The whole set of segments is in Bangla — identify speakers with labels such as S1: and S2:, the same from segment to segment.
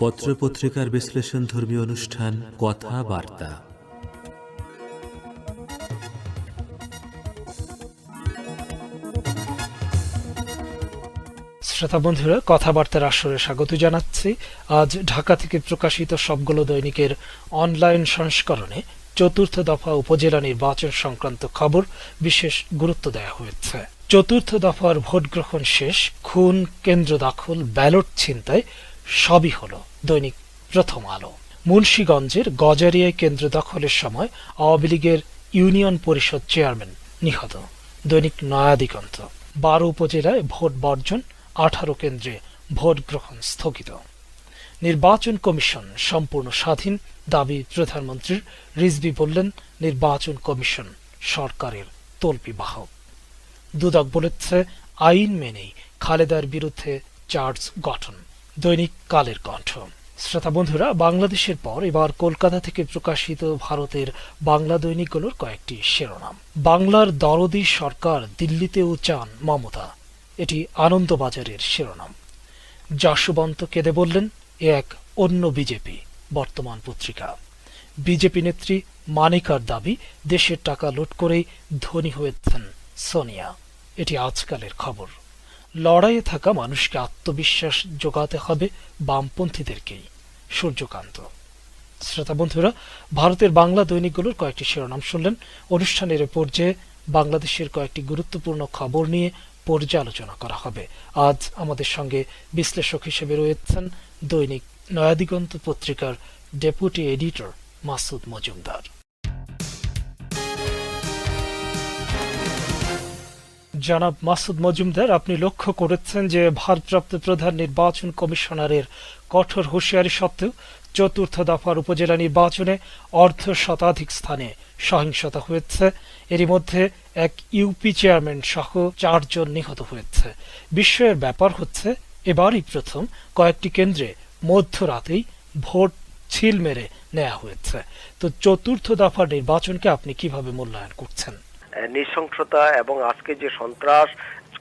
S1: পত্রপত্রিকার বিশ্লেষণ ধর্মীয় অনুষ্ঠান, কথাবার্তা।
S2: শ্রোতা বন্ধুরা, কথাবার্তার আসরে স্বাগত জানাচ্ছি। আজ ঢাকা থেকে প্রকাশিত সবগুলো দৈনিকের অনলাইন সংস্করণে চতুর্থ দফা উপজেলা নির্বাচন সংক্রান্ত খবর বিশেষ গুরুত্ব দেওয়া হয়েছে। চতুর্থ দফার ভোট গ্রহণ শেষ, খুন, কেন্দ্র দখল, ব্যালট ছিনতাই সবই হল দৈনিক প্রথম আলো। মুন্সীগঞ্জের গজারিয়ায় কেন্দ্র দখলের সময় আওয়ামী লীগের ইউনিয়ন পরিষদ চেয়ারম্যান নিহত। দৈনিক নয়াদিগন্ত। বারো উপজেলায় ভোট বর্জন, আঠারো কেন্দ্রে ভোট গ্রহণ স্থগিত। নির্বাচন কমিশন সম্পূর্ণ স্বাধীন, দাবি প্রধানমন্ত্রীর। রিজভি বললেন, নির্বাচন কমিশন সরকারের তল্পি বাহক দুদক বলেছে, আইন মেনেই খালেদার বিরুদ্ধে চার্জ গঠন। দৈনিক কালের কণ্ঠ। শ্রোতা বন্ধুরা, বাংলাদেশের পর এবার কলকাতা থেকে প্রকাশিত ভারতের বাংলা দৈনিকগুলোর কয়েকটি শিরোনাম। বাংলার দরদি সরকার দিল্লিতেও চান মমতা। এটি আনন্দবাজারের শিরোনাম। যশবন্ত কেঁদে বললেন, এ এক অন্য বিজেপি। বর্তমান পত্রিকা। বিজেপি নেত্রী মানিকার দাবি, দেশের টাকা লুট করেই ধনী হয়েছেন সোনিয়া। এটি আজকালের খবর। লড়াইয়ে থাকা মানুষকে আত্মবিশ্বাস যোগাতে হবে বামপন্থীদেরকেই। সূর্যকান্ত। শ্রোতা বন্ধুরা, ভারতের বাংলা দৈনিকগুলোর কয়েকটি শিরোনাম শুনলেন। অনুষ্ঠানের পর্যায়ে বাংলাদেশের কয়েকটি গুরুত্বপূর্ণ খবর নিয়ে পর্যালোচনা করা হবে। আজ আমাদের সঙ্গে বিশ্লেষক হিসেবে রয়েছেন দৈনিক নয়াদিগন্ত পত্রিকার ডেপুটি এডিটর মাসুদ মজুমদার। জনাব মাসুদ মজুমদার, আপনি লক্ষ্য করেছেন যে ভারপ্রাপ্ত প্রধান নির্বাচন কমিশনারের কঠোর হুঁশিয়ারি সত্ত্বেও চতুর্থ দফার উপজেলা নির্বাচনে অর্ধ শতাধিক স্থানে সহিংসতা হয়েছে। এরই মধ্যে এক ইউপি চেয়ারম্যান সহ চারজন নিহত হয়েছে। বিস্ময়ের ব্যাপার হচ্ছে, এবারই প্রথম কয়েকটি কেন্দ্রে মধ্যরাতেই ভোট ছিল মেরে নেওয়া হয়েছে। তো চতুর্থ দফার নির্বাচনকে আপনি কীভাবে মূল্যায়ন করছেন?
S3: নৃশংসতা এবং আজকে যে সন্ত্রাস,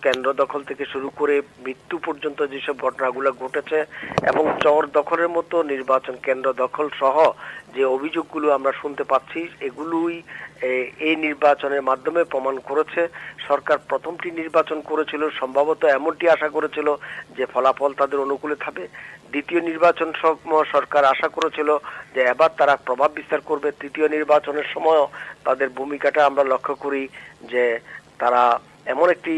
S3: কেন্দ্র দখল থেকে শুরু করে মৃত্যু পর্যন্ত যেসব ঘটনাগুলো ঘটেছে এবং চর দখলের মতো নির্বাচন কেন্দ্র দখল সহ যে অভিযোগগুলো আমরা শুনতে পাচ্ছি, এগুলোই এই নির্বাচনের মাধ্যমে প্রমাণ করেছে। সরকার প্রথমটি নির্বাচন করেছিল, সম্ভবত এমনটি আশা করেছিল যে ফলাফল তাদের অনুকূলে থাকবে। দ্বিতীয় নির্বাচন সরকার আশা করেছিল যে এবার তারা প্রভাব বিস্তার করবে। তৃতীয় নির্বাচনের সময়ও তাদের ভূমিকাটা আমরা লক্ষ্য করি যে তারা এমন একটি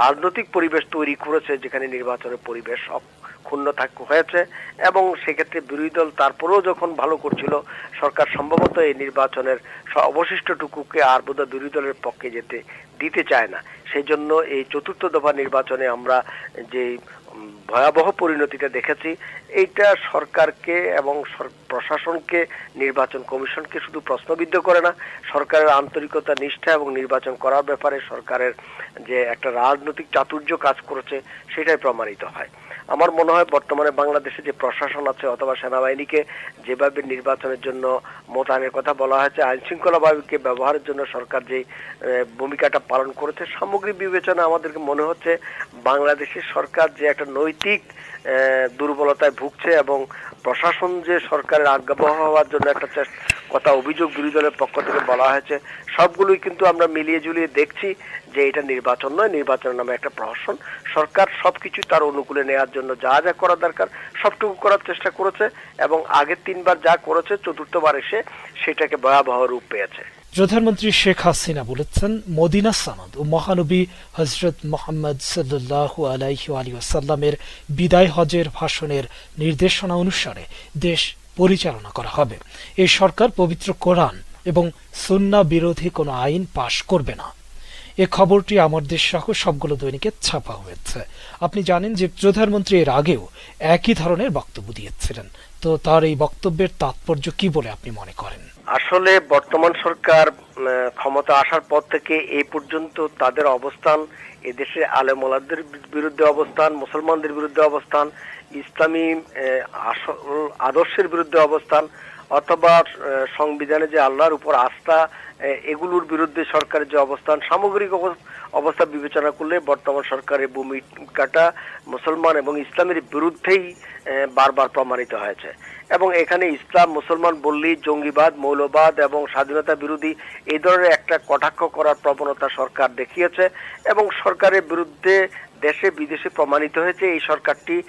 S3: রাজনৈতিক পরিবেশ তৈরি করেছে যেখানে নির্বাচনের পরিবেশ ক্ষুণ্ণ থাক, হয়েছে এবং সেক্ষেত্রে বিরোধী দল তারপরেও যখন ভালো করছিল, সরকার সম্ভবত এই নির্বাচনের অবশিষ্টটুকুকে আর বোধহয় বিরোধী দলের পক্ষে যেতে দিতে চায় না। সেই জন্য এই চতুর্থ দফা নির্বাচনে আমরা যে ভয়াবহ পরিণতিটা দেখেছি। এইটা সরকারকে এবং প্রশাসনকে, নির্বাচন কমিশনকে শুধু প্রশ্নবিদ্ধ করে না, সরকারের আন্তরিকতা, নিষ্ঠা এবং নির্বাচন করার ব্যাপারে সরকারের যে একটা রাজনৈতিক চাতুর্য কাজ করেছে, সেটাই প্রমাণিত হয়। আমার মনে হয় বর্তমানে বাংলাদেশে যে প্রশাসন আছে অথবা সেনাবাহিনীকে যেভাবে নির্বাচনের জন্য মোতায়েনের কথা বলা হয়েছে আইন শৃঙ্খলা বাহিনীকে ব্যবহারের জন্য সরকার যে ভূমিকাটা পালন করেছে, সামগ্রিক বিবেচনা আমাদেরকে মনে হচ্ছে বাংলাদেশের সরকার যে একটা নৈতিক দুর্বলতায় ভুগছে এবং প্রশাসন যে সরকারের আজ্ঞাবহ হওয়ার জন্য একটা কথা অভিযোগ বিরোধী দলের পক্ষ থেকে বলা হয়েছে, সবগুলোই কিন্তু আমরা মিলিয়ে ঝুলিয়ে দেখছি যে এটা নির্বাচন নয় নির্বাচন নামে একটা প্রহসন। সরকার সব সবকিছু তার অনুকূলে নেওয়ার জন্য যা যা করা দরকার, সবটুকু করার চেষ্টা করেছে এবং আগের তিনবার যা করেছে, চতুর্থবার এসে সেটাকে ভয়াবহ রূপ পেয়েছে।
S2: প্রধানমন্ত্রী শেখ হাসিনা বলেছেন, মদিনা সানদ ও মহানবী হজরত মোহাম্মদ সাল্লাহ আলাইহু আলী বিদায় হজের ভাষণের নির্দেশনা অনুসারে দেশ পরিচালনা করা হবে। এই সরকার পবিত্র কোরআন এবং সুন্না বিরোধী কোনো আইন পাশ করবে না। এ খবরটি আমার দেশ সহ সবগুলো দৈনিকে ছাপা হয়েছে। আপনি জানেন যে প্রধানমন্ত্রী এর আগেও একই ধরনের বক্তব্য দিয়েছিলেন। তো তার এই বক্তব্যের তাৎপর্য কি বলে আপনি মনে করেন?
S3: আসলে বর্তমান সরকার ক্ষমতা আসার পর থেকে এই পর্যন্ত তাদের অবস্থান, এদেশে আলেমোলাদের বিরুদ্ধে অবস্থান, মুসলমানদের বিরুদ্ধে অবস্থান, ইসলামী আদর্শের বিরুদ্ধে অবস্থান অথবা সংবিধানে যে আল্লাহর উপর আস্থা এগুলোর বিরুদ্ধে সরকারের যে অবস্থান, সামগ্রিক অবস- অবস্থা বিবেচনা করলে বর্তমান সরকারের ভূমিকাটা মুসলমান এবং ইসলামের বিরুদ্ধেই বারবার প্রমাণিত হয়েছে। এবং এখানে ইসলাম মুসলমান বললেই জঙ্গিবাদ, মৌলবাদ এবং স্বাধীনতা বিরোধী এই ধরনের একটা কটাক্ষ করার প্রবণতা সরকার দেখিয়েছে এবং সরকারের বিরুদ্ধে দেশে বিদেশে প্রমাণিত হয়েছে এই সরকারটি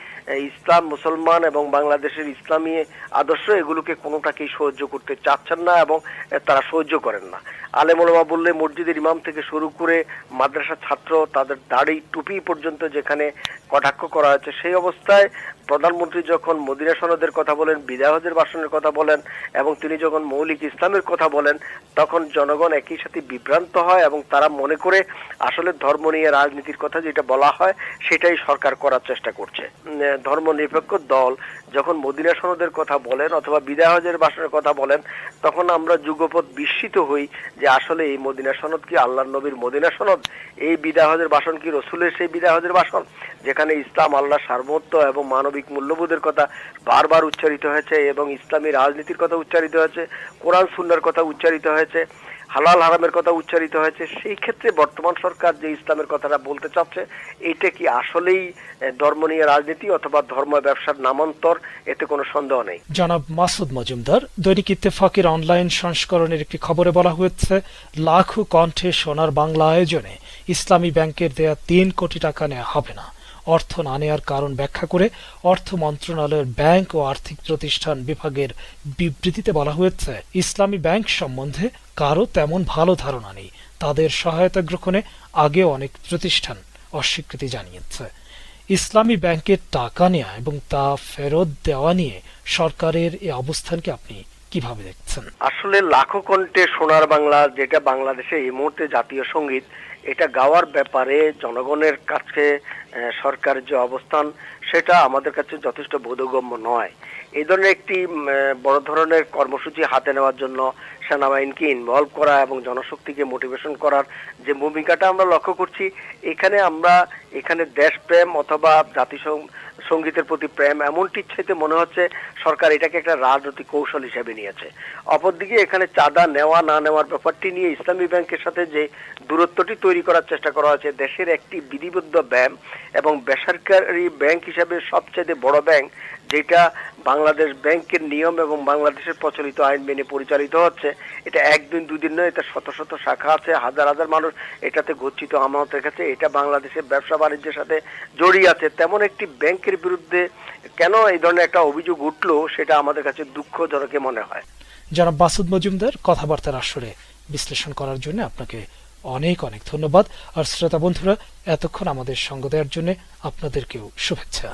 S3: ইসলাম মুসলমান এবং বাংলাদেশের ইসলামী আদর্শ এগুলোকে কোনোটাকেই সহ্য করতে চাচ্ছেন না এবং তারা সহ্য করেন না। আলেমোলমা বললে মসজিদের ইমাম থেকে শুরু করে মাদ্রাসা ছাত্র তাদের দাড়ি টুপি পর্যন্ত যেখানে কটাক্ষ করা হয়েছে সেই অবস্থায় প্রধানমন্ত্রী যখন মদিনা সনদের কথা বলেন, বিদায় হজের ভাষণের কথা বলেন এবং তিনি যখন মৌলিক ইসলামের কথা বলেন, তখন জনগণ একই সাথে বিভ্রান্ত হয় এবং তারা মনে করে আসলে ধর্ম নিয়ে রাজনীতির কথা যেটা বলা হয় সেটাই সরকার করার চেষ্টা করছে। উম, ধর্ম নিরপেক্ষ দল। যখন মদিনা সনদের কথা বলেন অথবা বিদায় হজের বাসনের কথা বলেন তখন আমরা যুগপৎ বিস্মিত হই যে আসলে এই মদিনা সনদ কি আল্লাহ নবীর মদিনা সনদ? এই বিদায় হজের বাসন কি রসুলের সেই বিদায় হজের বাসন যেখানে ইসলাম আল্লাহ সার্বত্ব এবং মানবিক মূল্যবোধের কথা বারবার উচ্চারিত হয়েছে এবং ইসলামী রাজনীতির কথা উচ্চারিত হয়েছে কোরআন সুন্নার কথা উচ্চারিত হয়েছে। হালাল হারামের কথা উচ্চারিত হয়েছে, সেই ক্ষেত্রে বর্তমান সরকার যে ইসলামের কথাটা বলতে চাচ্ছে, এটা কি আসলেই ধর্ম নিয়ে রাজনীতি অথবা ধর্ম ব্যবসার নামান্তর? এতে কোনো সন্দেহ নেই।
S2: জনাব মাসুদ মজুমদার, দৈনিক ইত্তেফাকের অনলাইন সংস্করণের একটি খবরে বলা হয়েছে, লাখো কণ্ঠে সোনার বাংলা আয়োজনে ইসলামী ব্যাংকের দেয়া তিন কোটি টাকা নেওয়া হবে না। অর্থ না নেওয়ার কারণ ব্যাখ্যা করে অর্থ মন্ত্রণালয়ের ব্যাংক ও আর্থিক প্রতিষ্ঠান বিভাগের বিবৃতিতে বলা হয়েছে, ইসলামী ব্যাংক সম্বন্ধে কারও তেমন ভালো ধারণা নেই। তাদের সহায়তা গ্রহণে আগে অনেক প্রতিষ্ঠান অস্বীকৃতি জানিয়েছে। ইসলামী ব্যাংকের টাকা নেওয়া এবং তা ফেরত দেওয়া নিয়ে সরকারের এই অবস্থানকে আপনি কীভাবে দেখছেন?
S3: আসলে লাখো কণ্ঠে সোনার বাংলা, যেটা বাংলাদেশে এই মুহূর্তে জাতীয় সংগীত, এটা গাওয়ার ব্যাপারে জনগণের কাছে সরকারের যে অবস্থান, সেটা আমাদের কাছে যথেষ্ট বোধগম্য নয়। এই ধরনের একটি বড় ধরনের কর্মসূচি হাতে নেওয়ার জন্য সেনাবাহিনীকে ইনভলভ করা এবং জনশক্তিকে মোটিভেশন করার যে ভূমিকাটা আমরা লক্ষ্য করছি, এখানে আমরা, এখানে দেশপ্রেম অথবা জাতিসং সঙ্গীতের প্রতি প্রেম এমনটি ইচ্ছাইতে মনে হচ্ছে সরকার এটাকে একটা রাজনৈতিক কৌশল হিসেবে নিয়েছে। অপরদিকে এখানে চাঁদা নেওয়া, না নেওয়ার ব্যাপারটি নিয়ে ইসলামী ব্যাংকের সাথে যে দূরত্বটি তৈরি করার চেষ্টা করা হয়েছে, দেশের একটি বিধিবদ্ধ ব্যাংক এবং বেসরকারি ব্যাংক হিসাবে সবচেয়ে বড় ব্যাংক যেটা বাংলাদেশ ব্যাংকের নিয়ম এবং বাংলাদেশের প্রচলিত আইন মেনে পরিচালিত হচ্ছে, এটা একদিন দুদিন নয়, এটা শত শত শাখা আছে, হাজার হাজার মানুষ এটাতে গচ্ছিত আমানত রেখেছে এটা বাংলাদেশের ব্যবসা বাণিজ্যের সাথে জড়িয়ে আছে। তেমন একটি ব্যাংকের বিরুদ্ধে কেন এই ধরনের একটা অভিযোগ উঠল, সেটা আমাদের কাছে দুঃখজনক মনে হয়।
S2: জনাব বাসুদ মজুমদার, কথাবার্তার আসরে বিশ্লেষণ করার জন্য আপনাকে অনেক অনেক ধন্যবাদ। আর শ্রোতা বন্ধুরা, এতক্ষণ আমাদের সঙ্গ দেওয়ার জন্য আপনাদেরকেও শুভেচ্ছা।